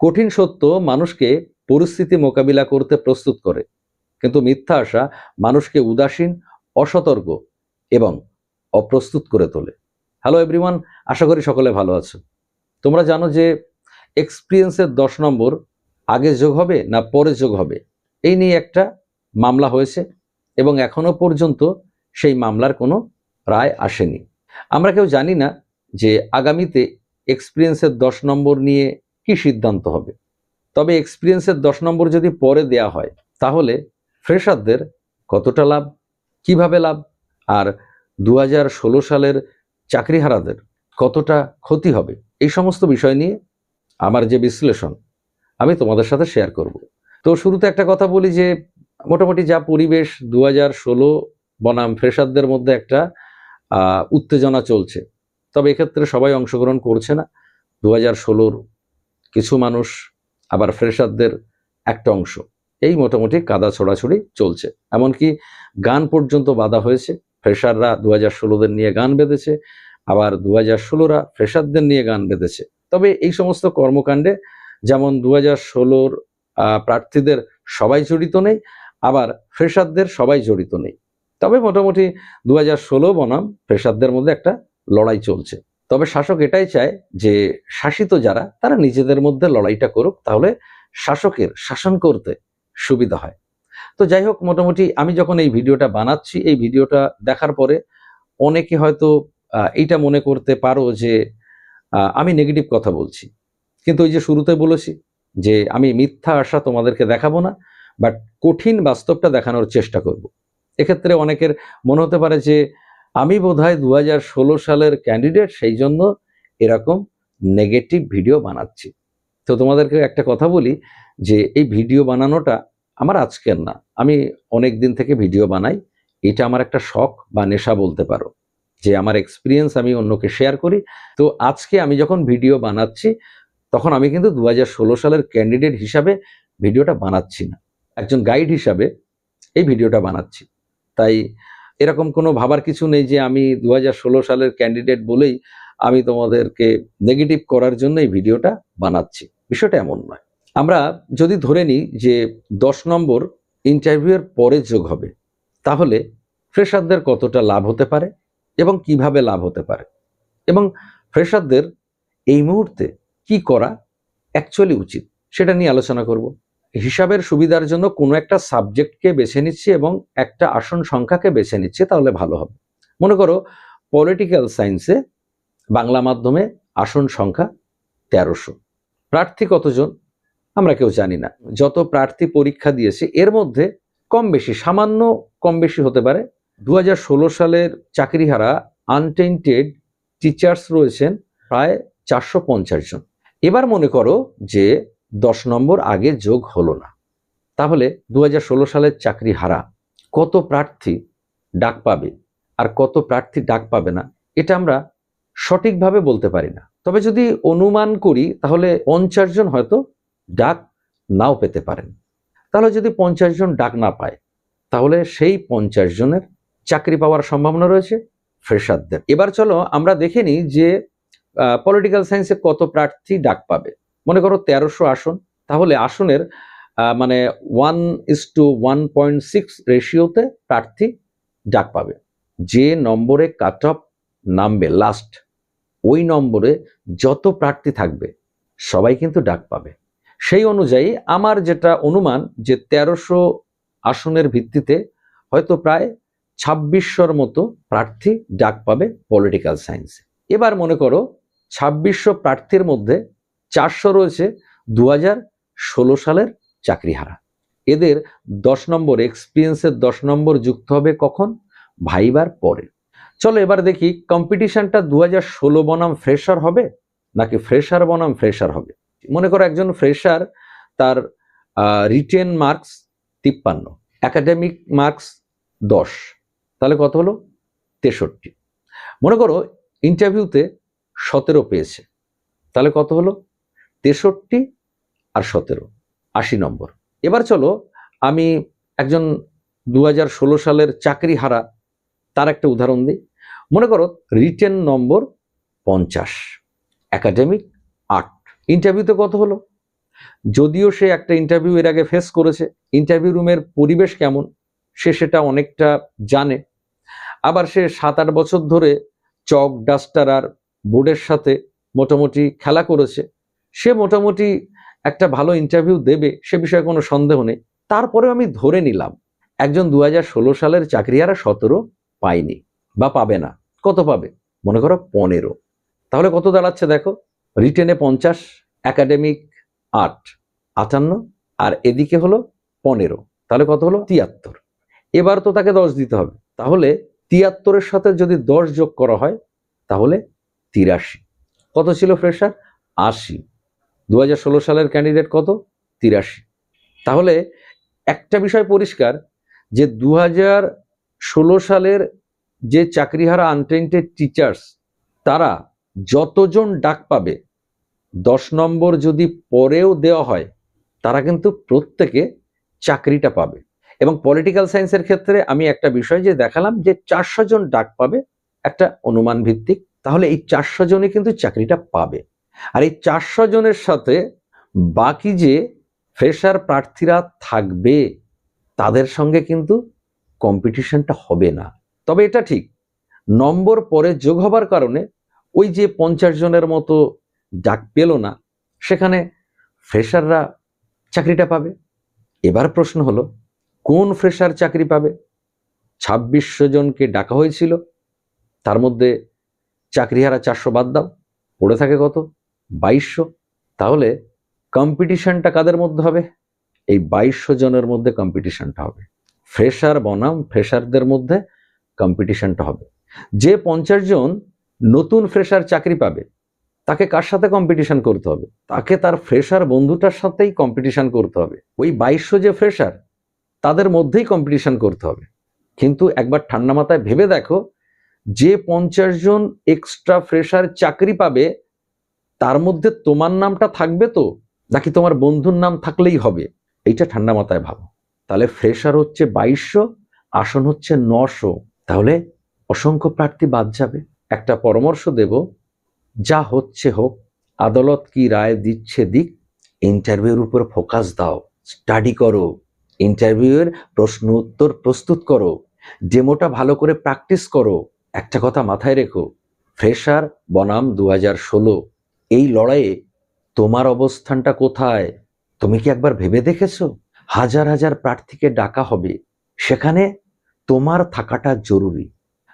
কঠিন সত্য মানুষকে পরিস্থিতি মোকাবিলা করতে প্রস্তুত করে। কিন্তু মিথ্যা আশা মানুষকে উদাসীন, অসতর্ক এবং অপ্রস্তুত করে তোলে। হ্যালো এভরিওয়ান আশা করি সকলে ভালো আছো। তোমরা জানো যে এক্সপিরিয়েন্সের দশ নম্বর, আগে যোগ হবে না পরে যোগ হবে? এই নিয়ে একটা মামলা হয়েছে এবং এখনও পর্যন্ত সেই মামলার কোনো রায় আসেনি। আমরা কেউ জানি না যে আগামীতে এক্সপিরিয়েন্সের দশ নম্বর নিয়ে কি সিদ্ধান্ত হবে? তবে এক্সপিরিয়েন্সের দশ নম্বর যদি পরে দেয়া হয়, তাহলে ফ্রেশারদের কতটা লাভ? কীভাবে লাভ? আর দু সালের চাকরিহারাদের কতটা ক্ষতি হবে? এই সমস্ত বিষয় নিয়ে আমার যে বিশ্লেষণ, আমি তোমাদের সাথে শেয়ার করব। তো শুরুতে একটা কথা বলি যে, মোটামুটি যা পরিবেশ দু ষোলো বনাম ফ্রেশারদের মধ্যে একটা উত্তেজনা চলছে। তবে এক্ষেত্রে সবাই অংশগ্রহণ করছে না। দু হাজার ষোলোর কিছু মানুষ আবার ফ্রেশারদের একটা অংশ। এই মোটামুটি কাদা ছড়াছড়ি চলছে। এমনকি গান পর্যন্ত বাধা হয়েছে। ফ্রেশাররা দু হাজার ষোলোদের নিয়ে গান বেঁধেছে, আবার দু হাজার ষোলোরা ফ্রেশারদের নিয়ে গান বেঁধেছে। তবে এই সমস্ত কর্মকাণ্ডে যেমন দু হাজার ষোলোর প্রার্থীদের সবাই জড়িত নেই, আবার ফ্রেশারদের সবাই জড়িত নেই। তবে মোটামুটি দু হাজার ষোলো বনাম ফ্রেশারদের মধ্যে একটা লড়াই চলছে। তবে শাসক এটাই চায় যে শাসিত যারা, তারা নিজেদের মধ্যে লড়াইটা করুক, তাহলে শাসকের শাসন করতে সুবিধা হয়। তো যাই হোক, মোটামুটি আমি যখন এই ভিডিওটা বানাচ্ছি, এই ভিডিওটা দেখার পরে অনেকে হয়তো এইটা মনে করতে পারো যে আমি নেগেটিভ কথা বলছি। কিন্তু ওই যে শুরুতে বলেছি যে, আমি মিথ্যা আশা তোমাদেরকে দেখাবো না বাট কঠিন বাস্তবটা দেখানোর চেষ্টা করব। এক্ষেত্রে অনেকের মনে হতে পারে যে আমি বোধহয় দু হাজার ষোলো সালের ক্যান্ডিডেট সেই জন্য এরকম নেগেটিভ ভিডিও বানাচ্ছি। তো তোমাদেরকে একটা কথা বলি যে, এই ভিডিও বানানোটা আমার আজকের না। আমি অনেক দিন থেকে ভিডিও বানাই। এটা আমার একটা শখ বা নেশা বলতে পারো যে, আমার এক্সপিরিয়েন্স আমি অন্যকে শেয়ার করি। তো আজকে আমি যখন ভিডিও বানাচ্ছি, তখন আমি কিন্তু দু হাজার ষোলো সালের ক্যান্ডিডেট হিসাবে ভিডিওটা বানাচ্ছি না। একজন গাইড হিসাবে এই ভিডিওটা বানাচ্ছি। তাই এরকম কোনো ভাবার কিছু নেই যে আমি দু হাজার ষোলো সালের ক্যান্ডিডেট বলেই আমি তোমাদেরকে নেগেটিভ করার জন্য এই ভিডিওটা বানাচ্ছি। বিষয়টা এমন নয়। আমরা যদি ধরে নিই যে দশ নম্বর ইন্টারভিউয়ের পরে যোগ হবে, তাহলে ফ্রেশারদের কতটা লাভ হতে পারে এবং কীভাবে লাভ হতে পারে? এবং ফ্রেশারদের এই মুহূর্তে কি করা অ্যাকচুয়ালি উচিত? সেটা নিয়ে আলোচনা করব। হিসাবের সুবিধার জন্য কোনো একটা সাবজেক্টকে বেছে নিচ্ছি এবং একটা আসন সংখ্যাকে বেছে নিচ্ছি, তাহলে ভালো হবে। মনে করো পলিটিক্যাল সায়েন্সে বাংলা মাধ্যমে আসন সংখ্যা তেরোশো। প্রার্থী কতজন? আমরা কেউ জানি না। যত প্রার্থী পরীক্ষা দিয়েছে, এর মধ্যে কম বেশি, সামান্য কম বেশি হতে পারে। দু হাজার ষোলো সালের চাকরিহারা আনটেন্টেড টিচার্স রয়েছেন প্রায় চারশো পঞ্চাশ জন। এবার মনে করো যে দশ নম্বর আগে যোগ হলো না। তাহলে দু হাজার ষোলো সালের চাকরি হারা, কত প্রার্থী ডাক পাবে আর কত প্রার্থী ডাক পাবে না, এটা আমরা সঠিকভাবে বলতে পারি না। তবে যদি অনুমান করি, তাহলে পঞ্চাশ জন হয়তো ডাক নাও পেতে পারেন। তাহলে যদি পঞ্চাশ জন ডাক না পায়, তাহলে সেই পঞ্চাশ জনের চাকরি পাওয়ার সম্ভাবনা রয়েছে ফ্রেশারদের এবার চলো আমরা দেখে নিই যে পলিটিক্যাল সায়েন্সে কত প্রার্থী ডাক পাবে। মনে করো তেরোশো আসন, তাহলে আসনের মানে one is two one point six রেশিওতে প্রার্থী ডাক পাবে। যে নম্বরে কাট অফ নামবে লাস্ট ওই নম্বরে যত প্রার্থী থাকবে, সবাই কিন্তু ডাক পাবে। সেই অনুযায়ী আমার যেটা অনুমান যে তেরোশো আসনের ভিত্তিতে হয়তো প্রায় ছাব্বিশশোর মতো প্রার্থী ডাক পাবে পলিটিক্যাল সায়েন্সে। এবার মনে করো, ছাব্বিশশো প্রার্থীর মধ্যে চারশো রয়েছে দু ষোলো সালের চাকরিহারা। এদের দশ নম্বর এক্সপিরিয়েন্সের দশ নম্বর যুক্ত হবে কখন? ভাইবার পরে। চলো এবার দেখি কম্পিটিশনটা দু হাজার ষোলো বনাম ফ্রেশার হবে নাকি ফ্রেশার বনাম ফ্রেশার হবে? মনে করো একজন ফ্রেশার তার রিটেন মার্কস তিপ্পান্ন একাডেমিক মার্কস দশ, তাহলে কত হলো? তেষট্টি। মনে করো ইন্টারভিউতে সতেরো পেয়েছে, তাহলে কত হলো? তেষট্টি আর সতেরো। আশি নম্বর। এবার চলো আমি একজন দু সালের চাকরি হারা তার একটা উদাহরণ দিই। মনে করো রিটেন নম্বর পঞ্চাশ, একাডেমিক আট। ইন্টারভিউতে কত হলো? যদিও সে একটা ইন্টারভিউ এর আগে ফেস করেছে, ইন্টারভিউ রুমের পরিবেশ কেমন? সে সেটা অনেকটা জানে। আবার সে সাত আট বছর ধরে চক ডাস্টার আর বোর্ডের সাথে মোটামুটি খেলা করেছে। সে মোটামুটি একটা ভালো ইন্টারভিউ দেবে, সে বিষয়ে কোনো সন্দেহ নেই। তারপরেও আমি ধরে নিলাম, একজন দু হাজার ষোলো সালের চাকরিহারা সতেরো পায়নি বা পাবে না। কত পাবে? মনে করো পনেরো। তাহলে কত দাঁড়াচ্ছে দেখো? রিটেনে পঞ্চাশ একাডেমিক আট, আটান্ন, আর এদিকে হলো পনেরো। তাহলে কত হলো? তিয়াত্তর। এবার তো তাকে দশ দিতে হবে। তাহলে তিয়াত্তরের সাথে যদি দশ যোগ করা হয়, তাহলে তিরাশি। কত ছিল ফ্রেশার আশি। দু হাজার ষোলো সালের ক্যান্ডিডেট কত? তিরাশি। তাহলে একটা বিষয় পরিষ্কার, যে দু সালের যে চাকরিহারা আনটেন্টেড টিচার্স তারা যতজন ডাক পাবে, দশ নম্বর যদি পরেও দেওয়া হয়, তারা কিন্তু প্রত্যেকে চাকরিটা পাবে। এবং পলিটিক্যাল সায়েন্সের ক্ষেত্রে আমি একটা বিষয় যে দেখালাম যে চারশো জন ডাক পাবে, একটা অনুমান ভিত্তিক তাহলে এই চারশো জনই কিন্তু চাকরিটা পাবে। আর এই চারশো জনের সাথে বাকি যে ফ্রেশার প্রার্থীরা থাকবে, তাদের সঙ্গে কিন্তু কম্পিটিশনটা হবে না। তবে এটা ঠিক, নম্বর পরে যোগ হবার কারণে ওই যে পঞ্চাশ জনের মতো ডাক পেল না, সেখানে ফ্রেশাররা চাকরিটা পাবে। এবার প্রশ্ন হলো, কোন ফ্রেশার চাকরি পাবে? ছাব্বিশশো জনকে ডাকা হয়েছিল, তার মধ্যে চাকরিহারা চারশো বাদ দাও, পড়ে থাকে কত? বাইশশো? তাহলে কম্পিটিশনটা কাদের মধ্যে হবে? এই বাইশশো জনের মধ্যে কম্পিটিশনটা হবে। ফ্রেশার বনাম ফ্রেশারদের মধ্যে কম্পিটিশনটা হবে। যে পঞ্চাশ জন নতুন ফ্রেশার চাকরি পাবে, তাকে কার সাথে কম্পিটিশন করতে হবে? তাকে তার ফ্রেশার বন্ধুটার সাথেই কম্পিটিশন করতে হবে। ওই বাইশশো যে ফ্রেশার তাদের মধ্যেই কম্পিটিশন করতে হবে। কিন্তু একবার ঠান্ডা মাথায় ভেবে দেখো, যে পঞ্চাশ জন এক্সট্রা ফ্রেশার চাকরি পাবে তার মধ্যে তোমার নামটা থাকবে তো? নাকি তোমার বন্ধুর নাম থাকলেই হবে? এইটা ঠান্ডা মাথায় ভাবো। তাহলে ফ্রেশার হচ্ছে বাইশশো, আসন হচ্ছে নশো। তাহলে অসংখ্য প্রার্থী বাদ যাবে। একটা পরামর্শ দেব, যা হচ্ছে হোক, আদালত কি রায় দিচ্ছে দিক ইন্টারভিউর উপর ফোকাস দাও। স্টাডি করো। ইন্টারভিউয়ের প্রশ্ন উত্তর প্রস্তুত করো। ডেমোটা ভালো করে প্র্যাকটিস করো। একটা কথা মাথায় রেখো। ফ্রেশার বনাম দু ষোলো। এই লড়াইয়ে তোমার অবস্থানটা কোথায়? তুমি কি একবার ভেবে দেখেছ? হাজার হাজার প্রার্থীকে ডাকা হবে, সেখানে তোমার থাকাটা জরুরি।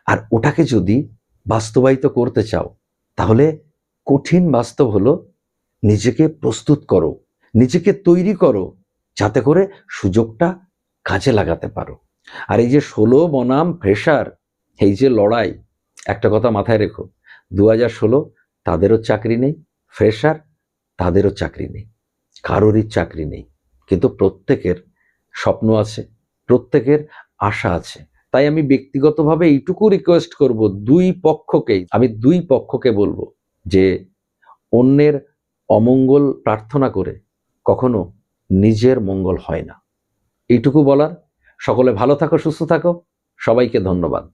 আর ওটাকে যদি বাস্তবায়িত করতে চাও, তাহলে কঠিন বাস্তব হলো নিজেকে প্রস্তুত করো, নিজেকে তৈরি করো, যাতে করে সুযোগটা কাজে লাগাতে পারো। আর এই যে ষোলো বনাম ফ্রেশার, এই যে লড়াই, একটা কথা মাথায় রেখো দু হাজার ষোলো তাদেরও চাকরি নেই, ফ্রেশার তাদেরও চাকরি নেই, কারোরই চাকরি নেই। কিন্তু প্রত্যেকের স্বপ্ন আছে, প্রত্যেকের আশা আছে। তাই আমি ব্যক্তিগতভাবে এইটুকু রিকোয়েস্ট করব, দুই পক্ষকেই, আমি দুই পক্ষকে বলব যে অন্যের অমঙ্গল প্রার্থনা করে কখনো নিজের মঙ্গল হয় না। এইটুকু বলার। সকলে ভালো থাকো, সুস্থ থাকো। সবাইকে ধন্যবাদ।